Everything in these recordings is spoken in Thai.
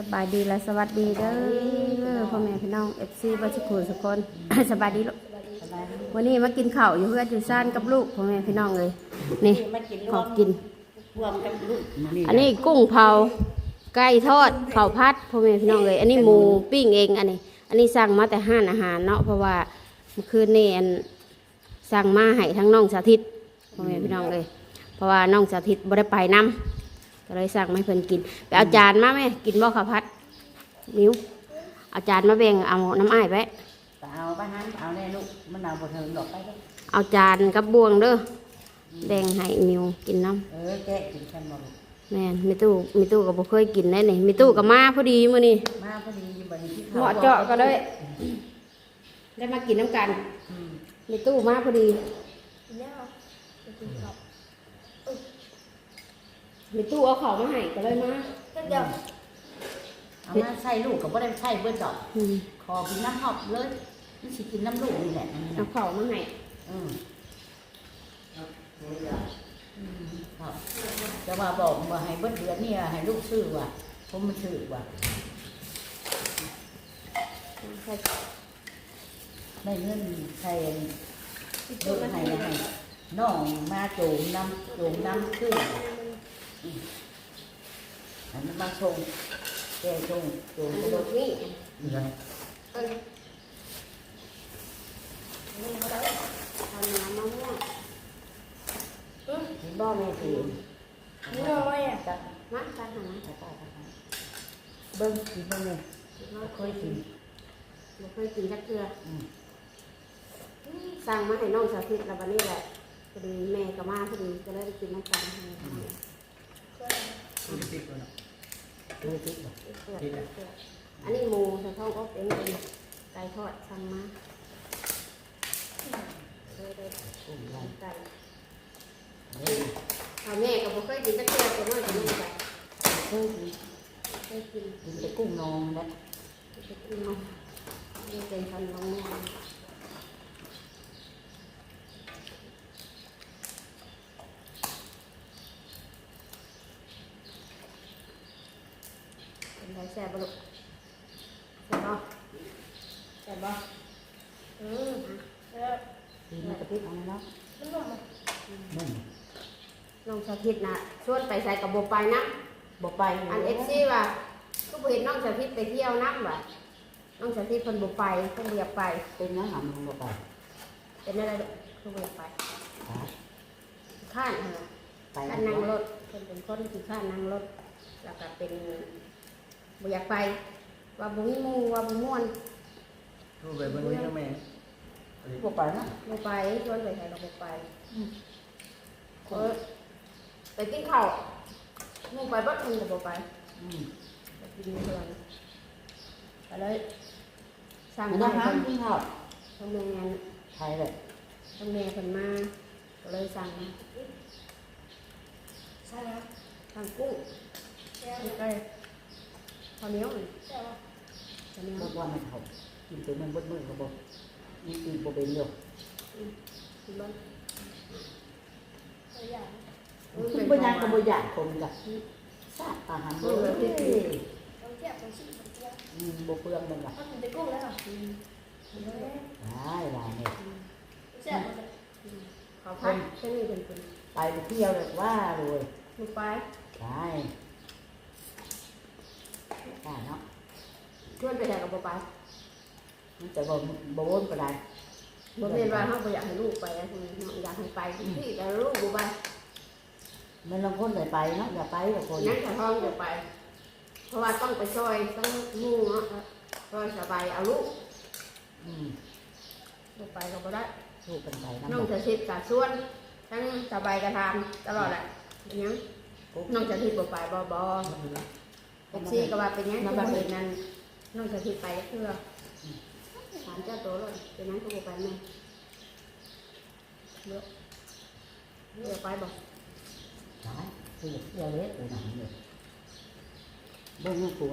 สบายดีและสวัสดีเด้อพ่อแม่พี่น้องเอฟซีบัสกุลสุกคน สบายดีลูกวันนี้มากินข้าวอยู่เพื่อนอยู่ซ่านกับลูกพ่อแม่พี่น้องเลยนี่มากินรขวอมกิน รวมกับลูกอันนี้กุ้งเผาไก่ทอดข้าวพัดพ่อแม่พี่น้องเลยอันนี้หมูปิ้งเองอันนี้ อันนี้สั่งมาแต่ห้านอาหารเนาะเพราะว่าเมื่อคืนนี่อันสั่งมาให้ทั้งน้องสาธิตพ่อแม่พี่น้องเลยเพราะว่าน้องสาธิตบ่ได้ไปนํ ก็เลยสั่งมาให้เพิ่นกิน ไปเอาจานมาไหมกินบ่ข้าวพัดนิ้วเอาจานมาแบ่งเอาน้ำอ้ายไปเอาไปหันเอาแน่ลูกมันเอาบดเถิงดอกไปลูกเอาจานกับบวงเด้อแบ่งให้มิวกินน้เออแกะกินกันหมดำแม่นมีตู้มีตู้ก็บ่เคยกินได้นี่มีตู้กับมาพอดีมื้อนี้มาพอดีอยู่บัดนี้ที่เหมาะเจาะก็เลยได้มากินน้ำกันอืมมีตู้มาพอดี มีตู้เอาของมาให้ก็เลยมาเอามาใส่ลูกก็บ่ได้ใส่เบิดดอกอืมขอกินน้ำหอบเลยมันสิกินน้ำลูกนี่แหละอันนี้เอานะของมาให้อืมอืมครับจะมาบอกว่าให้เบิดเดือนนี่ให้ลูกซื้อว่ะผมมันซื้อว่ะใส่ได้เงินใส่เบิดให้ให้น้องมาโจมน้ำโจมน้ำซื้อ อันนี้มาชงแกชงโจมอันกระดนี้ดนี่นี่ไงเอ้ยเอาน้ำมะม่วงเห็นบ่แม่ทีน้อยอะจักมาตาหาจักจักจักเบิ้งกินบิ้งเลยเราเคยกินบ่เคยกินจักเทื่อสั่งมาให้น้องสาธิตแล้ววันนี้แหละพอดีแม่ก็มาพอดีก็เลยได้กินน้ำกันให้น้องดูติดบ่เนาะดูติดบ่เพื่อนเพื่อนอันนี้หมูใส่ท้องอบเองเป็นไก่ทอดสั่งมาเลยเลยกุ้งลายไก่เฮ้ยเอาแม่ก็บ่เคยกินจักเทื่อตัวน้อยตัวนี้ไปเคยกินเคยกินกินแต่กุ้งนองนะจะกินมันนี่เป็นพันน้องแม่เป็นไร แซ่บบ่ลูกแซ่บบ่แซ่บบ่อืมอะกินมันกระพริบเอาเนาะมันบอกมานึ่งน้องสาธิตนะชวนไปใส่กับโบไปนะ บ่ไปอันเอฟซีว่าก็บ่เห็นน้องสาธิตไปเที่ยวน้ำว่ะน้องสาธิตเพิ่นโบไปเพิ่นเรียกไป เป็นเนื้อหำบ่ไปเป็นอะไรลูกเพิ่นบ่อยากไปไปข้านเหรอไปข้านนั่งรถเพิ่นเป็นคนที่ข้านนั่งรถแล้วก็เป็น บ่อยากไป ว่าบ่มีหมู่ว่าบ่ม่วนรูปแบบเบิ้งนี่ก็แม่นบ่ไปนะบ่ไปชวนไปใส่ก็บ่ไปเออไปกินข้าวหมู่ไปเบัดเพิ่นก็บ่ไปอืมไปกินเพื่อนก็เลยสั่งมันมานะให้คะเพิ่นกินข้าวทำแม่งานไทยเลยทำแม่เพิ่นมาก็เลยสั่งมาใช่ไหมสั่งกุ้ง ใช่ไหมแล้วก็ ข้าวเหนียวนี่ใช่ไหมข้าวเหนียวบ่ว่ามันเขากินตัวมันเบิดมื้อก็บ่นี่กินบ่เป็นอยู่กินบ้างตัวอย่างกินบ่ยากก็บ่ยากคนก็ซาดอาหารเด้อเราเทียบกันสิเทียบอืมบ่เปลืองมันล่ะถ้าคุณจะกุ้งแล้วอะได้หลายเนี่ยใช่ไหมข้าวผัดเช่นนี้เป็นคนไปไปเที่ยวเลยว่าเลยลูกไปได้ ได้เนาะชวนไปไหนกับบ่ไปมันจะบ่บ่วนก็ได้บ่เรียนว่าเฮาบ่อยากให้ลูกไปอะอยากให้ไปทุกที่แต่ลูกบ่ไปมันลองคนได้ไปเนาะอย่าไปกับคนนั่งแต่ห้องจะไป เพราะว่าต้องไปซอยต้องมู่เนาะซอยสบายเอาลูกอืมบ่ไปก็บ่ได้สู้กันไปน้องจะสิทธิ์กับส่วนทั้งสบายกระทำตลอดแหละเป็นหยังน้องจะทิดบ่ไปบ่บ่ เอฟซีก็ว่าเป็นหยังคือบ่เห็นนั่นน้องจะทิดไปเพื่อถามเจ้าตัวเลยเป็นหยังก็บ่ไปแม่เลือกเลือกไปบ่ได้คือเที่ยวเล็กไปหนังเลยบ่งกลัว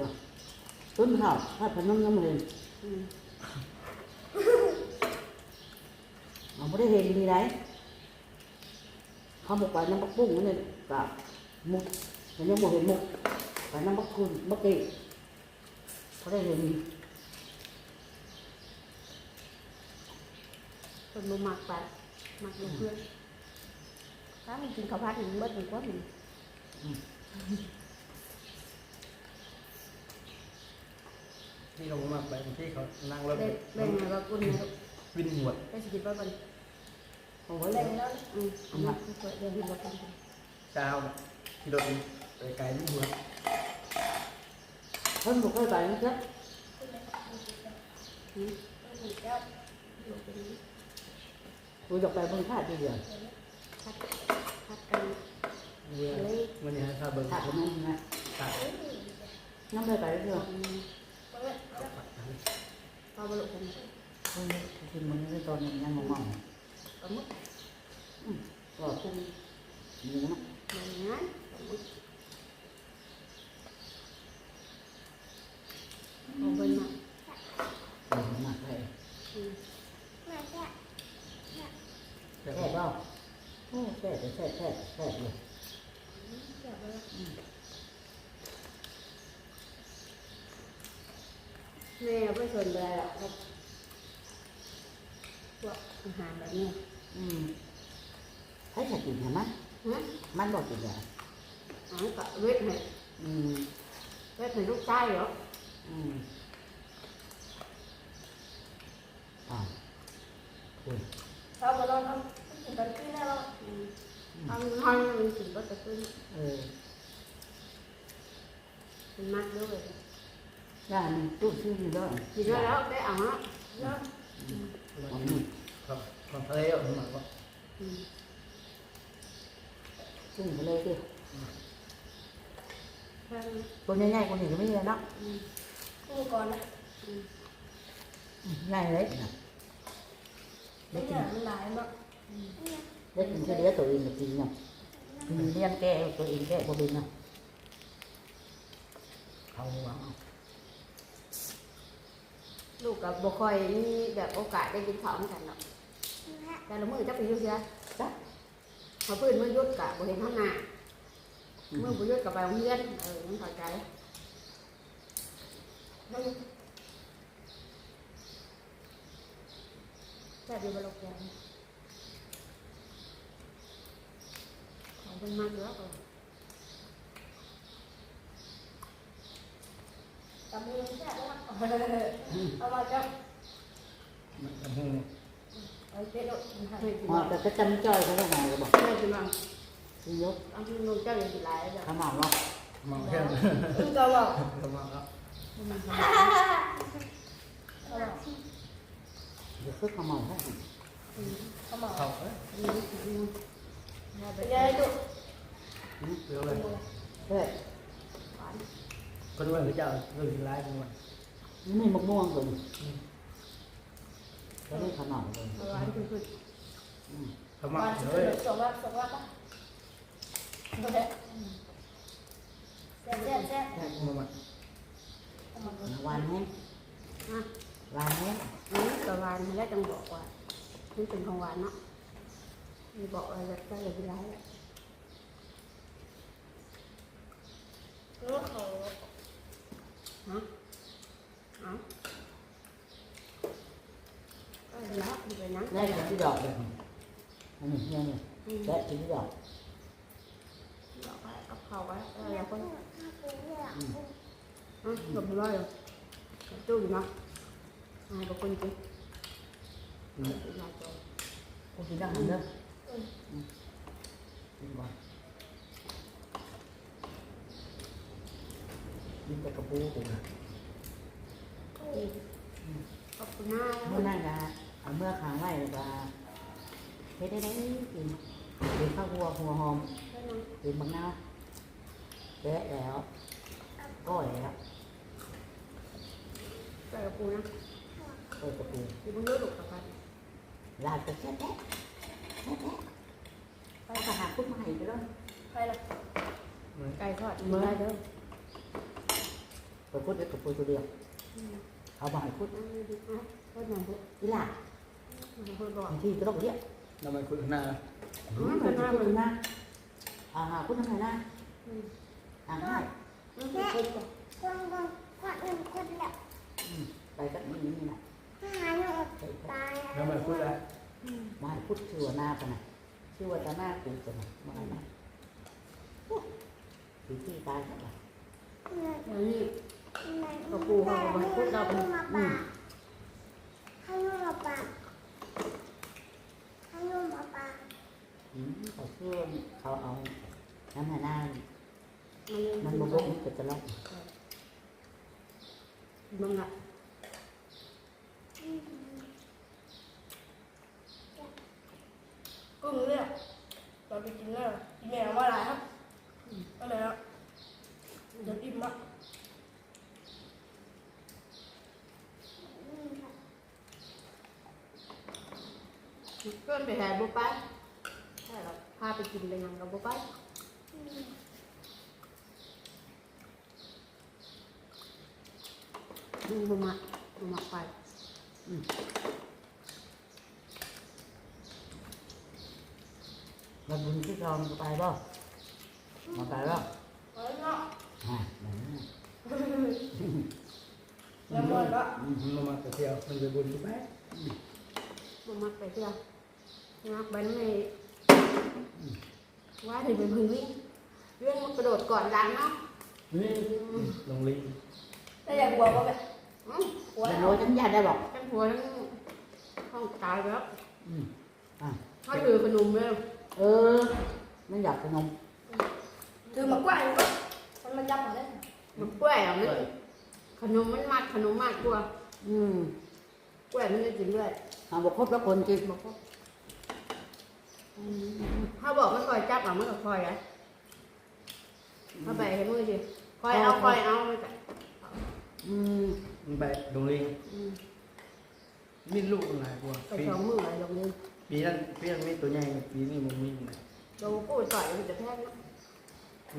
ต้นข้าวถ้าพนมน้ำเห็นอืมเราไม่ได้เห็นดีไรเขาบอกไปน้ำบักปุ้งนี่กับมุกมันยังบ่เห็นมุกไปน้ำบักคุณบักเกะเขาได้เรียนคนบ่มักไปมักอยู่เพื่อนถ้ามันกินข้าวผัดมันเบิดมันกว่ามันที่เรามาไปที่เขานั่งรถเด็กเบ่งมาว่าคุณนะวินหัวได้สิกินบ่บ่นโอ้ยแรงแล้วอืออันนั้นเปิดเดี๋ยวเห็นบ่กันเช้าที่รถไปไกลวินหัวคนบุกเข้าไปนะจ๊ะขึ้นเลยครับมีกี่ แก้วอือมีกี่แก้วอยู่เป็นนี้กูจะไปเบิ่งท่าทีเดียวพัดพัดกันเมื่อวันนี้ถ้าเบิ่งท่าตรงนั้นนะตัดน้ำไปไปเรื่อยอืมเอาไว้เอาไว้พอบ่ลุกกันๆคนกินมันในตอนนี้ยังมอง ก็มุด ๆก็คุ้มนี่นะ มันงั้นก็มุดเอาเบิ่นมา เดี๋ยวมันหนักเลย อืม แม่แก้ แต่ แค่เปล่าโอ้แค่แต่แค่แค่แค่เลย แก้วไปแล้ว แม่ไม่สนใจหรอกครับพวกอาหารแบบนี้อืมให้ใส่กินใช่ไหมฮะมันบอกกินเลยอ๋อก็เวทให้อืมเวทให้ลูกชายเหรออืมอ่าคุยเราไปลองทำกินกันที่แน่เราอืมทำให้มันกินก็จะขึ้นเออเป็นมากด้วยย่านี่ตู้ซื้ออยู่ด้วยกินแล้วแล้วได้เอาฮะเนาะอันนี้ครับความทะเลอะมันว่าอืมซึ่งไปเลยดิแค่นั้นตัวใหญ่ๆคนนี้ก็ไม่เยอะเนาะอืมกูก่อนนะอืมใหญ่เลยนะไม่อยากมันห ลายมากได้กินแค่เดียวตัวเองก็กินเนาะมีเลี้ยงแก่ตัวเองแก่บ่เป็นเนาะเขาว่าเอา ลูกกับบุคอยมีแบบโอกาสได้กินข้าวเหมือนกันเนาะแต่ละมื้อจะไปอยุ่งเสียจ้ะพอเพื่อนเมื่อยุดกะบ่เห็นข้างหน้าเมื่อบ่ยุดกับไปโรงเรียนเออมันเข้าใจมันแต่ดีบลกแกนของเป็นมากเยอะกว่าตำมือแก้วแล้วเอามาจับมันทำให้เอาเจ๊ดอกมันให้เฮ้ยหอแต่ก็จำจ้อยเขาได้ไงก็บอกเฮ้ยพี่น้องซื้อยกเอาที่นุ่งเจ้าอย่างสิหลายแล้วขมาเนาะเมาแค่ นั้นมึงก็บอกเมาแล้วเอาบอกเดี๋ยวคือขมาให้เขาบอกเขาเอ้ยเป็ นยังไงลูกเดี๋ยวเลยเฮ้ยคนว่าเขาจะเอาเรื่องร้ายคนว่านี่ไม่มะม่วงตัวนี้ก็ได้ขนาดเลยเอาไว้คือคืออืมเขาเมาวันเลยสองวันสองวันปะโอเคแซ่บแซ่บแซ่บแค่มามาเอามาหวานแห้งอะหวานแห้งอันนี้กระวานแล้วจังบอกว่านี่เป็นของหวานเนาะมีบอกอะไรแบบได้อย่างสิหลายแล้วลูกเขาฮะเอาก็แล้วมีไป นั่งได้กินที่ดอกเลยอันนี้เนี่ยเนี่ยอืมได้กินที่ดอกดอกไว้เอาเข้าไว้เออแล้วก็อืมอะหลบร้อยเลยตู้อยู่นะอ่าบอกคนกินอืมายตัวกูกินได้หันเด้ออืมกินบ่กินแต่กระปูกูนะขอบคุณมากเมื่อนั่นนะ เอาเมื่อค้างไว้แล้วก็เฮ็ดได้ได้กินกินข้าวหัวหัวหอมกินมะนาวแกะแล้วก้อยแล้วใส่กระปูนะก้อยกระปูที่มึงรู้หลุกกับกันลาดกระแซ่บแซ่บแซ่บแซ่บไปกระหาพุทธมาให้ไปแล้วไปละไก่ทอดมือได้เด้อไปพุทธเด็กกระปูตัวเดียวอืมเอามาให้พุทธอ่าดีอะโคตรหนังพุอีหล่ามันพูด บางที่ก็ต้องเรียกเราไมคุยข้างหน้านะอืมคหน้าคนหน้าอ่าคุณทำไหน้าอ่าได้คนคนคนหนึ่งคนแหละไปกับนี่นี่นะตายแล้วมาพูดอะไรมาพูดชื่อว่าหน้าปะนะชื่อว่าตาหน้ากูปะะมาไหมพี่ที่ตายกันละนี่กระปูห่าบอกพูดเราเป็นอืมให้ลูกเราปา ให้ลูกมาปาอืมเขาเชื่อเขาเอาน้ำหาหน้ามันบวมันบบกกมันก็จะลอกมึงอะกุ้งเนี่ยเราไปกินแล้วกินแมวว่าอะไรครับอะไรครับเดี๋ยวอิ่มอะ เพื่อน ไปแห่บุไปใช่หรอพาไปกินไปยังกับบุไปมึงบุมาบุมาไปแล้วบุญที่เราไปบ่มาไปบ่เอาเนาะฮะมันน่ะแล้วมันก็มันมาแต่เที่ยวมันไปบุญทุกแป๊ะบุมาไปเที่ยว นักบันไม่ว่าถึงเป็นพึ่งวิ่งเรื่องมันกระโดดก่อนดังเนาะนี่ลงลิงถ้าอยากบวกก็ไปอืมหัวจะเอาโน้ยทั้งญาติได้บอกทั้งหัวทั้งห้องตายไปแล้วอืมอะเขาถือขนมเลยเออ มันอยากขนมถือมากว้างก็มันมาจับผมได้มันกล้วยอะมันขนมมันมากขนมมากกว่าอืมกล้วยมันจะกินด้วยหาบอกครบแล้วคนกินบอกว่า ถ้าบอกมันคอยจับอะมันก็คอยอะถ้าไปให้มือสิคอยเอาคอยเอามันจะอืมมันไปลงลิงอืมมีลูกหลายกว่าไปปีสองมืออะไรตรงนี้ปีนั้นปีนั้นมีตัวใหญ่ปีนี้มันมีนะเราพูดต่อยมันจะแพ้นะ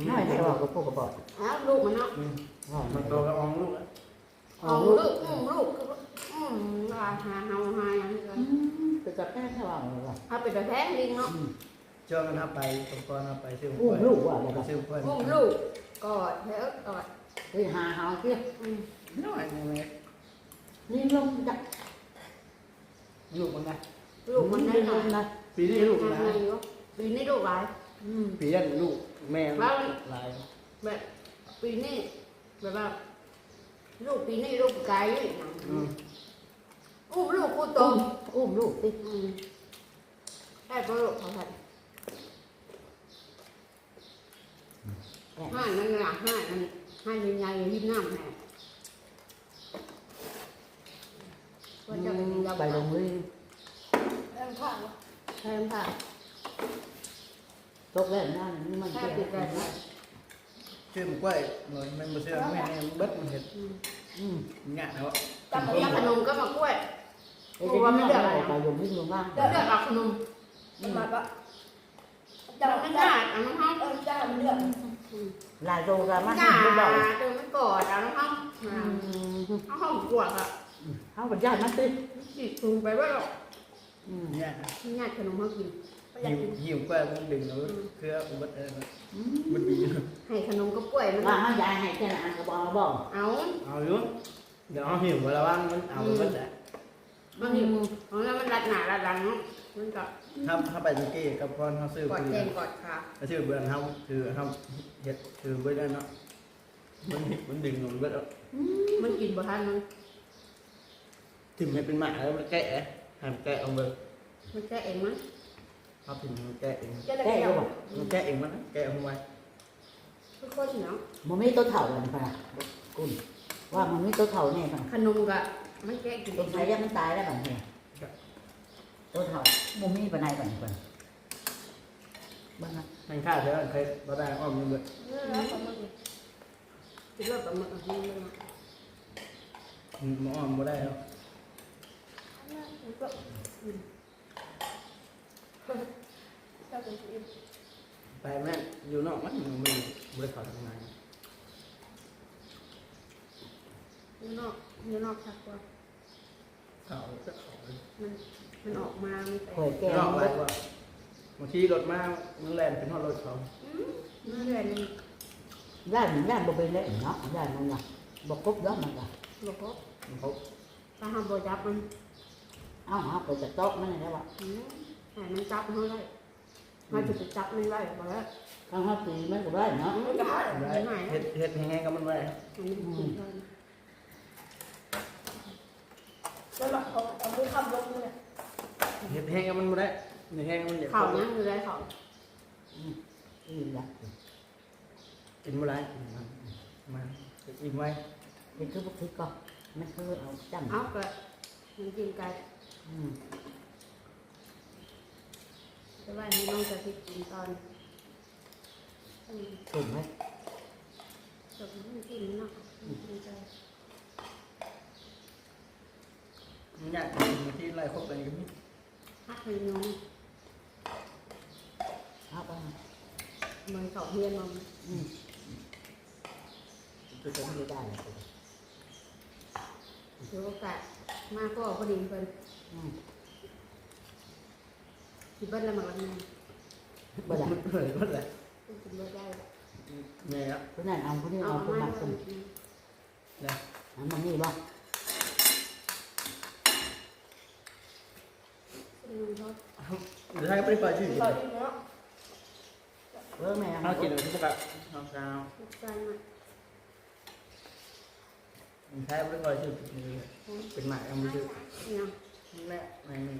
น้อยแต่บอกก็พูดกับบอกอ้าวลูกมันเนาะอืมว่ามัมันนโตกับอองลูกแล้วเอาลูกอืมลูกอืมหาหาหาหาอย่างนี้เลยอืม แต่จะแก้แค่ว่าอะไรวะเอาไปแต่แพ้ลิงเนาะอืมเจ้ากันทับไปตรงก่อนทับไปซื้ออุ้มลูกว่ะบอกว่า ซื้อเพื่อนอุ้มลูกกอดเถอะกอดเฮ้ยหาหาเที่ยอืมน้อยนี่แม่นี่ลงจักลูกมันนะลูกมันได้หลน่อยงนะปีนี้ลูกทำนะไงวะปีนี้ลูกหลายอืมปีนั้นลูกแม่หลายแบบปีนี้แบบว่าลูกปีนี้ลูกไกลอืมอุ้มลูกกูโต อุ้มลูกสิอืมได้ปะลูกเขาใส่ห้านั่นละห้านั่นห้าใหญ่ๆยิ้มน้ำแม่ว่าจะไปกินยาไปลงเลยแรงข้าวะแทนค่ะตกแล้วนั่นนี่มันแค่เที่ยปิดได้ชื่อมกล้วยหน่อยมันมาเชื่อแม่แม่เบิดมันเห็ดอืมงะแล้วจับมันยาขนมก็มากล้วย เอ้ยไม่เลือกอะไรไปลงวิ่งลงล่างเลือกเอาขนมมาปะจัจับบมัมันนได้เอาน้ำห้องเออจับมันเลือกลายโดรามาจ้าที่บอกเติมมันกอดเอาน้ำห้องเอาห้องกวดอะเขาเป็นญาติมันสิฉีดถุงไปว่าหรอกเนี่ยญาติขนมเขากินหิวกินหิวกล้วยมันดึงแล้วเครืออุบัติเออมันดีให้ขนมกับกล้วยมันว่าเขายายให้แค่นั้นก็บอกบอกเอาเอาอยู่เดี๋ยวเอาหิวเวลาว่างมันเอาเบิดแหละ บางทีของเรามันรัดหนารัดหลังเนาะมันก็ถ้าถ้าไปตะกี้กับพรเขาซื้อกอดปืแขนนกอดขาเขาซื้อเบือนเขาคือเขาเฮ็ดคือไว้ได้เนาะมันมันดึงลงเบิดแล้วมันกินบ่ทันมันถิ่มให้เป็นหมาแล้วมันแกะให้มันแกะเอาเบิดมันแก้เองมั้งเขาถิ่มมันแกะเองจะได้แก้กินก็บอกมันแกะเองมันแกะเอาไว้คือโคตรเนาะมันไม่ตัวเถ่าเลยนะกุนว่ามันไม่ตัวเถ่าแน่ป่ะขนมก็ มันแก้กินตัวเองใช้ยังมันตายแล้วป่ะเนี่ยตัวเถ่ามันมีปัญหาป่ะเนี่ยบ้างนะมันฆ่าเสือเคยบ่ได้อ้อมมันเบิดเออแล้วมันกินคิดว่าแบบมันมันมันมันอ้อมบ่ได้แล้วมันก็จับเป็นกินไปแม่อยู่นอกมันมันบ่ได้เข้าทางในอยู่นอก อยู่นอกชักว่าเข้าจะเข้ามันมันออกมามันแต่คอยแก้นอกหลายกว่าบางทีรถมามันแล่นเป็นฮอดรถเขามันเรื่อยนี่ย่านย่านบ่เป็นเลยเนาะย่านมันน่ะบ่ครบแล้วมันก็บ่ครบมันเขาถ้าทำบ่จับมันเอ้าเอาไปจากโต๊ะมันได้ว่าอืมทให้มันจับเขาได้มาจุดจับมันไว้บ่แล้วข้างห้าปีมันก็ได้เนาะมันก็หายได้เฮ็ดเฮ็ดยังไงก็มันไว้ครับอันนี้กินก่ อนแล้วแบบเอาเอามือคำลงเลยเฮ็ดแห้งก็มันบ่ได้เฮ็ดแห้งก็มันอยากเข่านะคืออะไรเข่าอืมละกินบ่ได้กินมันมาอิ่มไว้เป็นคือบุกทิศก็ไม่เคยเอาจำเอาก็มันกินไก่อืมจะว่าให้น้องจะพิกินตอนอืมถูกไหมจบมันกินเนาะกินไก่ มันยากกินที่ไล่ครบกันก็มีฮักให้น้องเอาไปเหมือนเขาเฮียนมันอืมจะจะไม่ได้เลยถือโอกาสมากก็พอดีเพิ่นอืมสิเบิ้ลละหมดแล้วบ่ได้มันเลยมันเลยกินเบิ้ลได้แม่ครับคนนั้นเอาคนนี้เอาเอาคนมามาคนนะอันมันนี่บ่เป็ นรถเดี๋ยวให้ไปเปิดชื่อเราอีกเนาะเออแม่เอากินเลยทุกแบบเอากาวลูกชายมาใช้ไปเปิดชื่อเป็นหมายเอามือชื่อเนี่ยแม่ไม่มี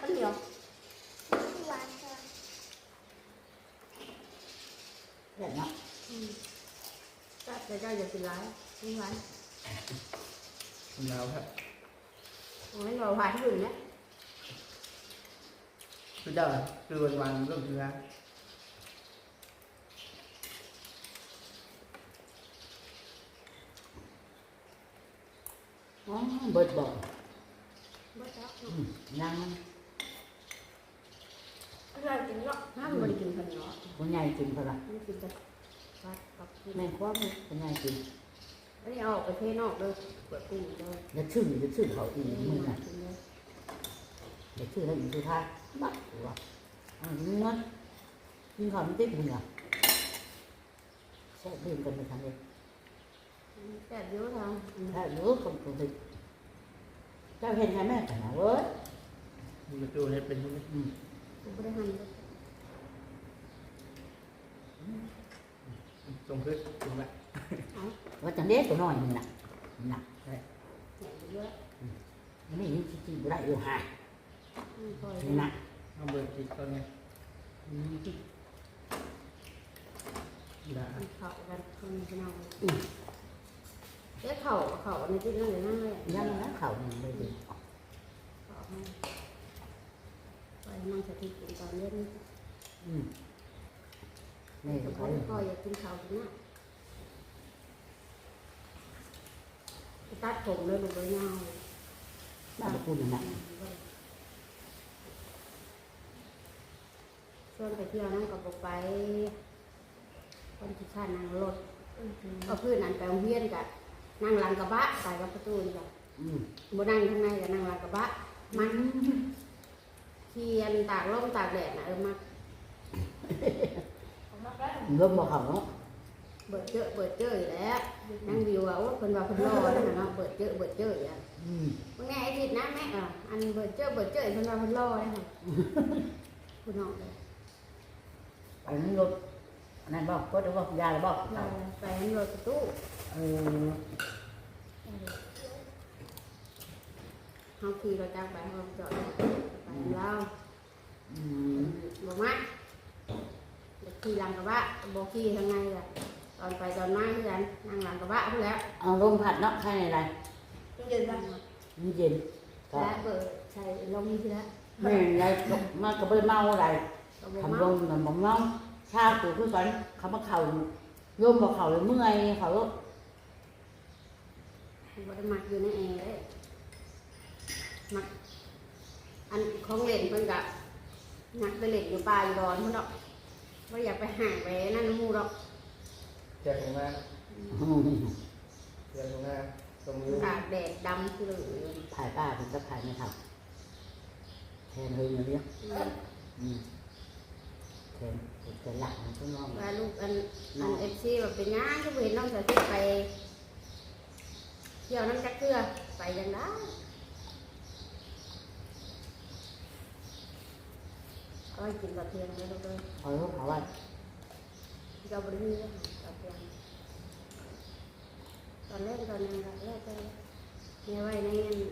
ข้าวเหนียวหวานค่ะแค่เนาะอืมก็จะได้อย่ากินร้ายกินร้ายเราครับโอ้ยเราหวานอยู่เนี่ย คือเจ้าคือวันวันเรื่องคือการอ๋อเบิดบ่บ่จักอืมยังมันไม่ได้กินเนาะน้ำมันกินข้าวเหนียวคนใหญ่กินเท่าไหร่มันกินแต่ฟัดกับกินแม่คว้ามือคนใหญ่กินอันนี้เอาออกไปเทนอกเลยเปิดกุ้งเลยอย่าชื่ออย่าชื่อเขาอีกมึงน่ะกินเลยอย่าชื่อให้อีกสุดท้ายบักว่ะอ่านี่ มันกินข้าวมันติดมึงอะแซ่บดื่มกันไปทางนี้แต่เยอะทางถ้ารู้คนปกติเจ้าเห็นไงแม่แต่นะเว้ ยมีประเป็นที่อืมกูไม่ได้หั่นเลยตรงขึ้นตรงละเอาว่าจังเด็กตัวน้อยนี่น่ะนี่น่ะแหน่เยอะนี่นี่จริงๆบ่ได้อยู่ห่าอืมปล่อยนี่น่ะเอาเบอร์จิตตอนนี้มได้เข่ากันคนพี่น้องเจ๊เข่าเขาในที่นั่นเลยนั่งเลยยังนะเขานี่ยดิเข่าไปนั่งสถิติตอนเย็นอืมนี่แต่ก็พเขาออยากกินข้าวกินน้ตัดผมเลยลูกเลยเงาบ้านพูดนั่นน่ะ ชวนไปเที่ยวนั่งกับบอกไป คนที่ชาตินั่งรถก็เพื่อนนั่นไปโรงเรียนกับนั่งหลังกระบะใส่กับประตูนี่กับอืมบ่นั่งข้างในกับนั่งหลังกระบะ มันเทียนตากลมตากแดดนะเออมาเอามาได้เริ่มบ่เขาเนาะเบิดเจอเบิดเจออยู่แล้วนั่งวิวอะโอ้คนว่าคนรอนั่นน่ะเนาะเบิดเจอเบิดเจออย่างอืมมึงไงไอ้ทิดนะแม่อะอันเบิดเจอเบิดเจอคนว่าคนรอได้ค่ะคุณน้องเลย ไปนี่รถนั่นบอกก็จะบอกยาเลยบอกเราไปให้รถประตูเออเขาขี่รถจักรไปเขาจอดไปเราอืมบอกมาขี่หลังกระบะบอกขี่ทางในแหละตอนไปตอนมาเพื่อนนั่งหลังกระบะเพื่อนแล้วเอาลมผัดเนาะใช่ไหนเย็นๆนะมันเย็นก็และเปิดใช้ลมที่แล้วแม่ยายมาก็บ่ไปเมาอะไร ก็บอกทำลมางน่ะบ่เมาชาตัวคือกันเขามาเข้าโยมบ่เข้าเลยเมื่อยเขาบ่ได้มักอยู่ในแอร์เลยมักอันของเล่นเพิ่นกะนักไปเล่นอยู่ป่าอยู่ดอนเพิ่นดอกว่าอยากไปห่างไปนั่นหมู่ดอกแจกตรงหน้าอืมแจกตรงหน้าตรงมือตากแดดดำคือเลยถ่ายป้าเป็นก็ถ่ายไม่ทันแทนเฮงเลยเนี่ยอืมอืม แทนเป็นหลักมันก็มองว่าลูกอันอันเอฟซีแบบเป็นหยังก็บ่เห็นน้องสาวที่ไปเที่ยวน้ำจักเทื่อไปยังได้ก็ให้กินตอนเที่ยงเลยลูกเลยเอาลูกเขาว่าเราบริมีเลยตอนเที่ยงตอนแรกตอนยังแรกเลยแม่ไว้ใน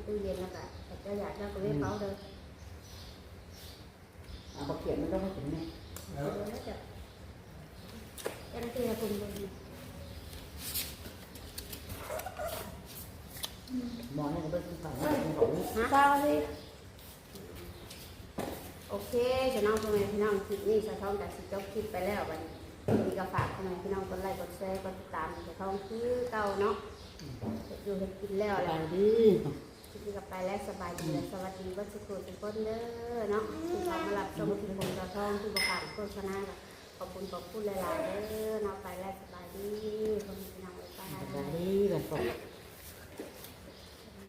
ตู้เย็นแล้วก็แต่ก็อยากจะก็เว้เป้าเลยเอาเขาเขียนมันต้องมาถึงเนี่ย เดี๋ยวน่าจะ เจ้าหน้าที่จะคุมดูหมอนี่ก็เป็นฝั่งของของฮะเก้าสิโอเคจะน้องพ่อแม่พี่น้องคลิปนี้สะท้อนจากสิจบคลิปไปแล้ววันนี้มีก็ฝากพ่อแม่พี่น้องกดไลค์กดแชร์กดติดตามสะท้อนคือเก่าเนาะอยู่ให้กินแล้วแหละดีคลิปนี้ก็ไปแล้วสบายดีสวัสดีวัดสุขุทุกคนเด้อเนาะที่เขามาหลับชมคลิปของสะท้อนที่ประกาศโฆษณาก็ข อบคุณขอบคุณหลายๆเด้อเนาะไปแล้วสบายดีพ่อแม่พี่น้องบ๊ายบาสบายดีแบบ